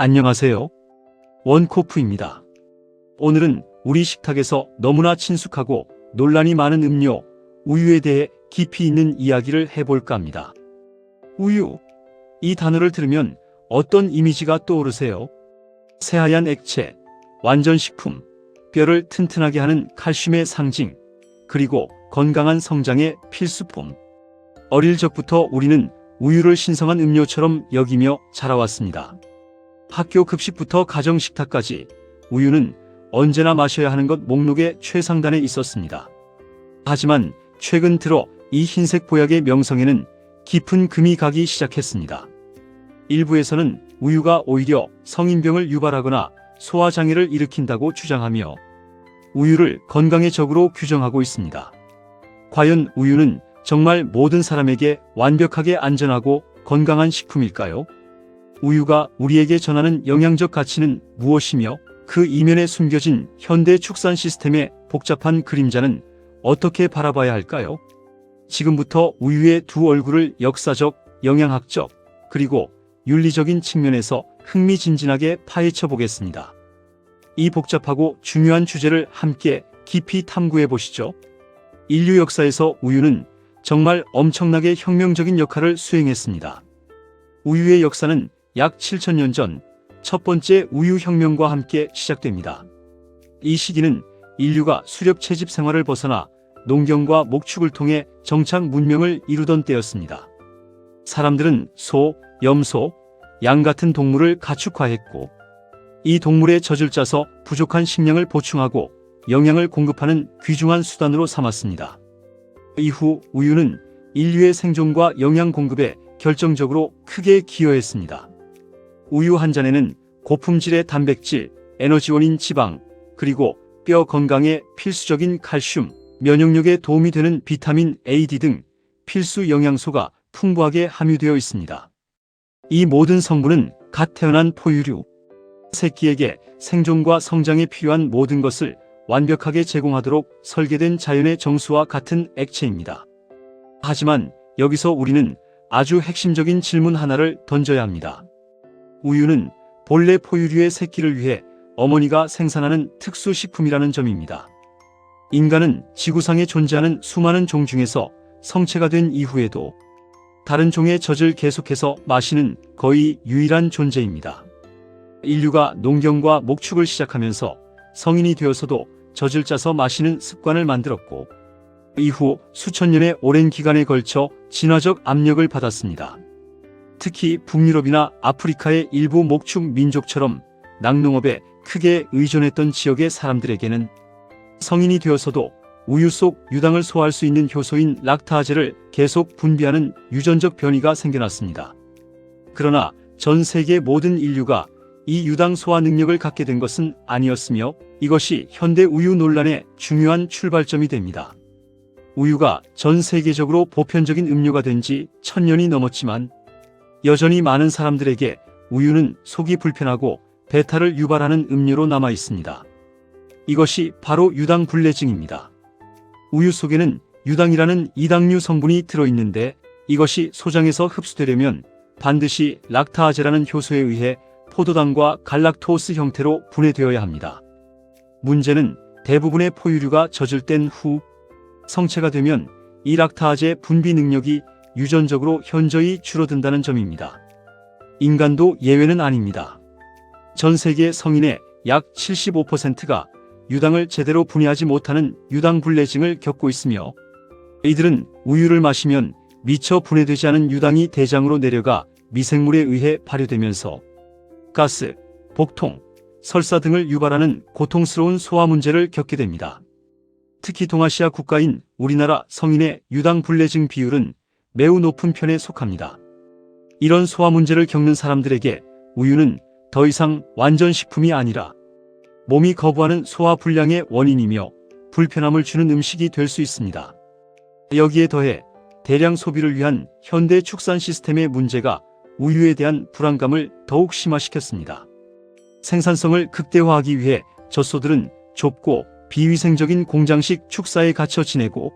안녕하세요. 원코프입니다. 오늘은 우리 식탁에서 너무나 친숙하고 논란이 많은 음료, 우유에 대해 깊이 있는 이야기를 해볼까 합니다. 우유. 이 단어를 들으면 어떤 이미지가 떠오르세요? 새하얀 액체, 완전 식품, 뼈를 튼튼하게 하는 칼슘의 상징, 그리고 건강한 성장의 필수품. 어릴 적부터 우리는 우유를 신성한 음료처럼 여기며 자라왔습니다. 학교 급식부터 가정 식탁까지 우유는 언제나 마셔야 하는 것 목록의 최상단에 있었습니다. 하지만 최근 들어 이 흰색 보약의 명성에는 깊은 금이 가기 시작했습니다. 일부에서는 우유가 오히려 성인병을 유발하거나 소화장애를 일으킨다고 주장하며 우유를 건강의 적으로 규정하고 있습니다. 과연 우유는 정말 모든 사람에게 완벽하게 안전하고 건강한 식품일까요? 우유가 우리에게 전하는 영양적 가치는 무엇이며 그 이면에 숨겨진 현대 축산 시스템의 복잡한 그림자는 어떻게 바라봐야 할까요? 지금부터 우유의 두 얼굴을 역사적, 영양학적, 그리고 윤리적인 측면에서 흥미진진하게 파헤쳐 보겠습니다. 이 복잡하고 중요한 주제를 함께 깊이 탐구해 보시죠. 인류 역사에서 우유는 정말 엄청나게 혁명적인 역할을 수행했습니다. 우유의 역사는 약 7천년 전 첫 번째 우유 혁명과 함께 시작됩니다. 이 시기는 인류가 수렵 채집 생활을 벗어나 농경과 목축을 통해 정착 문명을 이루던 때였습니다. 사람들은 소, 염소, 양 같은 동물을 가축화했고 이 동물의 젖을 짜서 부족한 식량을 보충하고 영양을 공급하는 귀중한 수단으로 삼았습니다. 이후 우유는 인류의 생존과 영양 공급에 결정적으로 크게 기여했습니다. 우유 한 잔에는 고품질의 단백질, 에너지원인 지방, 그리고 뼈 건강에 필수적인 칼슘, 면역력에 도움이 되는 비타민 A, D 등 필수 영양소가 풍부하게 함유되어 있습니다. 이 모든 성분은 갓 태어난 포유류, 새끼에게 생존과 성장에 필요한 모든 것을 완벽하게 제공하도록 설계된 자연의 정수와 같은 액체입니다. 하지만 여기서 우리는 아주 핵심적인 질문 하나를 던져야 합니다. 우유는 본래 포유류의 새끼를 위해 어머니가 생산하는 특수 식품이라는 점입니다. 인간은 지구상에 존재하는 수많은 종 중에서 성체가 된 이후에도 다른 종의 젖을 계속해서 마시는 거의 유일한 존재입니다. 인류가 농경과 목축을 시작하면서 성인이 되어서도 젖을 짜서 마시는 습관을 만들었고 이후 수천 년의 오랜 기간에 걸쳐 진화적 압력을 받았습니다. 특히 북유럽이나 아프리카의 일부 목축 민족처럼 낙농업에 크게 의존했던 지역의 사람들에게는 성인이 되어서도 우유 속 유당을 소화할 수 있는 효소인 락타아제를 계속 분비하는 유전적 변이가 생겨났습니다. 그러나 전 세계 모든 인류가 이 유당 소화 능력을 갖게 된 것은 아니었으며 이것이 현대 우유 논란의 중요한 출발점이 됩니다. 우유가 전 세계적으로 보편적인 음료가 된 지 천년이 넘었지만 여전히 많은 사람들에게 우유는 속이 불편하고 배탈을 유발하는 음료로 남아 있습니다. 이것이 바로 유당 불내증입니다. 우유 속에는 유당이라는 이당류 성분이 들어있는데 이것이 소장에서 흡수되려면 반드시 락타아제라는 효소에 의해 포도당과 갈락토스 형태로 분해되어야 합니다. 문제는 대부분의 포유류가 젖을 뗀 후 성체가 되면 이 락타아제 분비 능력이 유전적으로 현저히 줄어든다는 점입니다. 인간도 예외는 아닙니다. 전 세계 성인의 약 75%가 유당을 제대로 분해하지 못하는 유당불내증을 겪고 있으며 이들은 우유를 마시면 미처 분해되지 않은 유당이 대장으로 내려가 미생물에 의해 발효되면서 가스, 복통, 설사 등을 유발하는 고통스러운 소화 문제를 겪게 됩니다. 특히 동아시아 국가인 우리나라 성인의 유당불내증 비율은 매우 높은 편에 속합니다. 이런 소화 문제를 겪는 사람들에게 우유는 더 이상 완전 식품이 아니라 몸이 거부하는 소화 불량의 원인이며 불편함을 주는 음식이 될 수 있습니다. 여기에 더해 대량 소비를 위한 현대 축산 시스템의 문제가 우유에 대한 불안감을 더욱 심화시켰습니다. 생산성을 극대화하기 위해 젖소들은 좁고 비위생적인 공장식 축사에 갇혀 지내고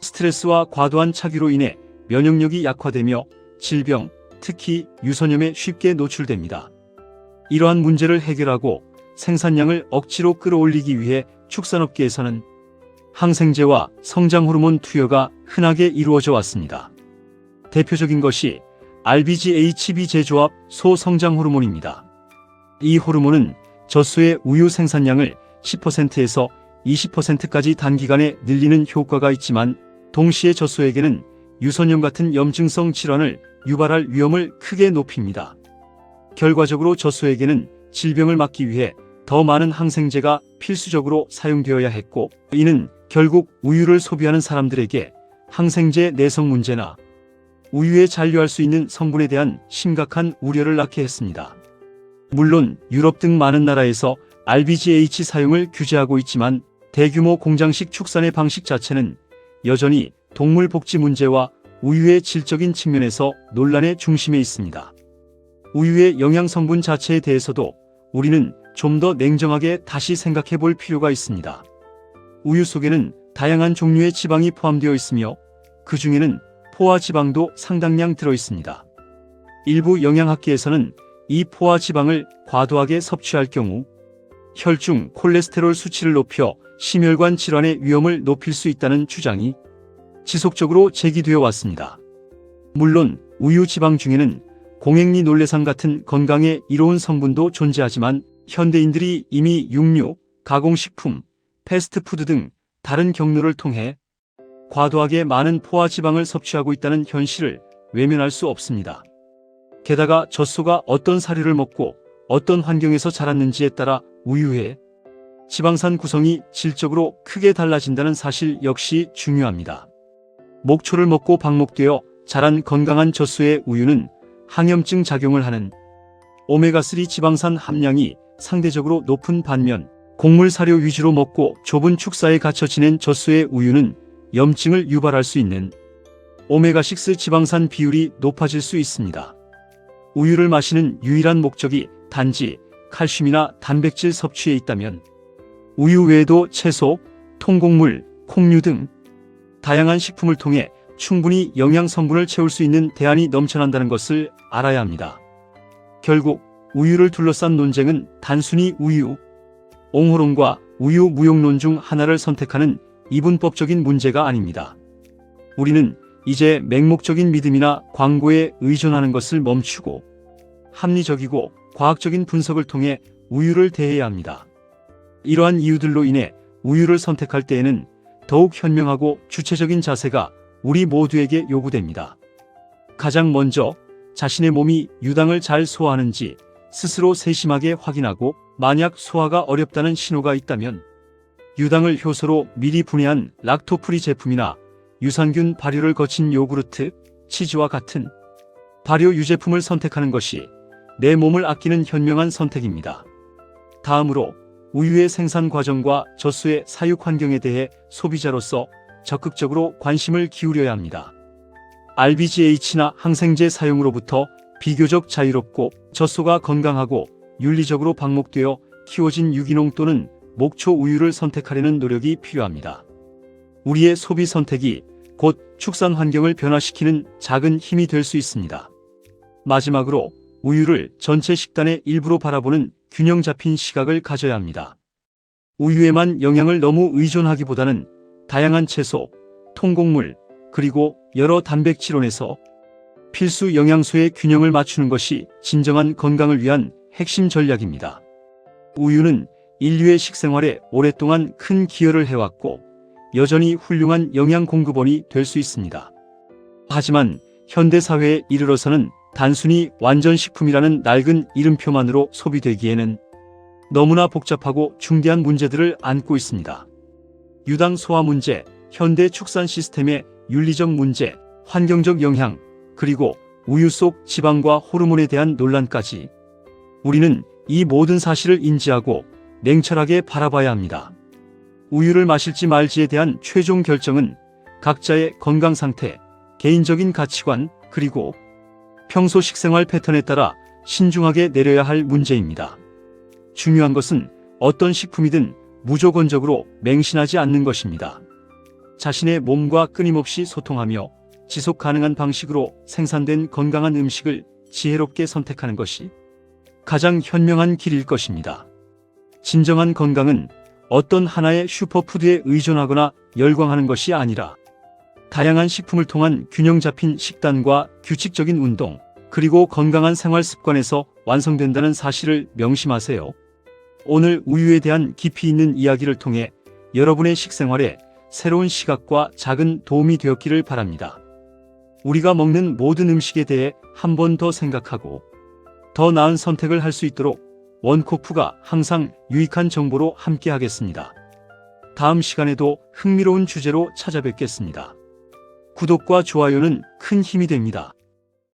스트레스와 과도한 차기로 인해 면역력이 약화되며 질병, 특히 유선염에 쉽게 노출됩니다. 이러한 문제를 해결하고 생산량을 억지로 끌어올리기 위해 축산업계에서는 항생제와 성장 호르몬 투여가 흔하게 이루어져 왔습니다. 대표적인 것이 RBGHB 제조합 소성장 호르몬입니다. 이 호르몬은 젖소의 우유 생산량을 10%에서 20%까지 단기간에 늘리는 효과가 있지만 동시에 젖소에게는 유선염 같은 염증성 질환을 유발할 위험을 크게 높입니다. 결과적으로 젖소에게는 질병을 막기 위해 더 많은 항생제가 필수적으로 사용되어야 했고 이는 결국 우유를 소비하는 사람들에게 항생제 내성 문제나 우유에 잔류할 수 있는 성분에 대한 심각한 우려를 낳게 했습니다. 물론 유럽 등 많은 나라에서 RBGH 사용을 규제하고 있지만 대규모 공장식 축산의 방식 자체는 여전히 동물 복지 문제와 우유의 질적인 측면에서 논란의 중심에 있습니다. 우유의 영양 성분 자체에 대해서도 우리는 좀 더 냉정하게 다시 생각해 볼 필요가 있습니다. 우유 속에는 다양한 종류의 지방이 포함되어 있으며 그 중에는 포화 지방도 상당량 들어 있습니다. 일부 영양학계에서는 이 포화 지방을 과도하게 섭취할 경우 혈중 콜레스테롤 수치를 높여 심혈관 질환의 위험을 높일 수 있다는 주장이 지속적으로 제기되어 왔습니다. 물론 우유 지방 중에는 공행리 놀래상 같은 건강에 이로운 성분도 존재하지만 현대인들이 이미 육류, 가공식품, 패스트푸드 등 다른 경로를 통해 과도하게 많은 포화 지방을 섭취하고 있다는 현실을 외면할 수 없습니다. 게다가 젖소가 어떤 사료를 먹고 어떤 환경에서 자랐는지에 따라 우유의 지방산 구성이 질적으로 크게 달라진다는 사실 역시 중요합니다. 목초를 먹고 방목되어 자란 건강한 젖소의 우유는 항염증 작용을 하는 오메가3 지방산 함량이 상대적으로 높은 반면 곡물 사료 위주로 먹고 좁은 축사에 갇혀 지낸 젖소의 우유는 염증을 유발할 수 있는 오메가6 지방산 비율이 높아질 수 있습니다. 우유를 마시는 유일한 목적이 단지 칼슘이나 단백질 섭취에 있다면 우유 외에도 채소, 통곡물, 콩류 등 다양한 식품을 통해 충분히 영양 성분을 채울 수 있는 대안이 넘쳐난다는 것을 알아야 합니다. 결국 우유를 둘러싼 논쟁은 단순히 우유, 옹호론과 우유 무용론 중 하나를 선택하는 이분법적인 문제가 아닙니다. 우리는 이제 맹목적인 믿음이나 광고에 의존하는 것을 멈추고 합리적이고 과학적인 분석을 통해 우유를 대해야 합니다. 이러한 이유들로 인해 우유를 선택할 때에는 더욱 현명하고 주체적인 자세가 우리 모두에게 요구됩니다. 가장 먼저 자신의 몸이 유당을 잘 소화하는지 스스로 세심하게 확인하고 만약 소화가 어렵다는 신호가 있다면 유당을 효소로 미리 분해한 락토프리 제품이나 유산균 발효를 거친 요구르트, 치즈와 같은 발효 유제품을 선택하는 것이 내 몸을 아끼는 현명한 선택입니다. 다음으로 우유의 생산 과정과 젖소의 사육 환경에 대해 소비자로서 적극적으로 관심을 기울여야 합니다. RBGH나 항생제 사용으로부터 비교적 자유롭고 젖소가 건강하고 윤리적으로 방목되어 키워진 유기농 또는 목초 우유를 선택하려는 노력이 필요합니다. 우리의 소비 선택이 곧 축산 환경을 변화시키는 작은 힘이 될 수 있습니다. 마지막으로 우유를 전체 식단의 일부로 바라보는 균형 잡힌 시각을 가져야 합니다. 우유에만 영양을 너무 의존하기보다는 다양한 채소, 통곡물, 그리고 여러 단백질원에서 필수 영양소의 균형을 맞추는 것이 진정한 건강을 위한 핵심 전략입니다. 우유는 인류의 식생활에 오랫동안 큰 기여를 해왔고 여전히 훌륭한 영양 공급원이 될 수 있습니다. 하지만 현대 사회에 이르러서는 단순히 완전 식품이라는 낡은 이름표만으로 소비되기에는 너무나 복잡하고 중대한 문제들을 안고 있습니다. 유당 소화 문제, 현대 축산 시스템의 윤리적 문제, 환경적 영향, 그리고 우유 속 지방과 호르몬에 대한 논란까지 우리는 이 모든 사실을 인지하고 냉철하게 바라봐야 합니다. 우유를 마실지 말지에 대한 최종 결정은 각자의 건강 상태, 개인적인 가치관, 그리고 평소 식생활 패턴에 따라 신중하게 내려야 할 문제입니다. 중요한 것은 어떤 식품이든 무조건적으로 맹신하지 않는 것입니다. 자신의 몸과 끊임없이 소통하며 지속 가능한 방식으로 생산된 건강한 음식을 지혜롭게 선택하는 것이 가장 현명한 길일 것입니다. 진정한 건강은 어떤 하나의 슈퍼푸드에 의존하거나 열광하는 것이 아니라 다양한 식품을 통한 균형 잡힌 식단과 규칙적인 운동, 그리고 건강한 생활 습관에서 완성된다는 사실을 명심하세요. 오늘 우유에 대한 깊이 있는 이야기를 통해 여러분의 식생활에 새로운 시각과 작은 도움이 되었기를 바랍니다. 우리가 먹는 모든 음식에 대해 한 번 더 생각하고 더 나은 선택을 할 수 있도록 원코프가 항상 유익한 정보로 함께 하겠습니다. 다음 시간에도 흥미로운 주제로 찾아뵙겠습니다. 구독과 좋아요는 큰 힘이 됩니다.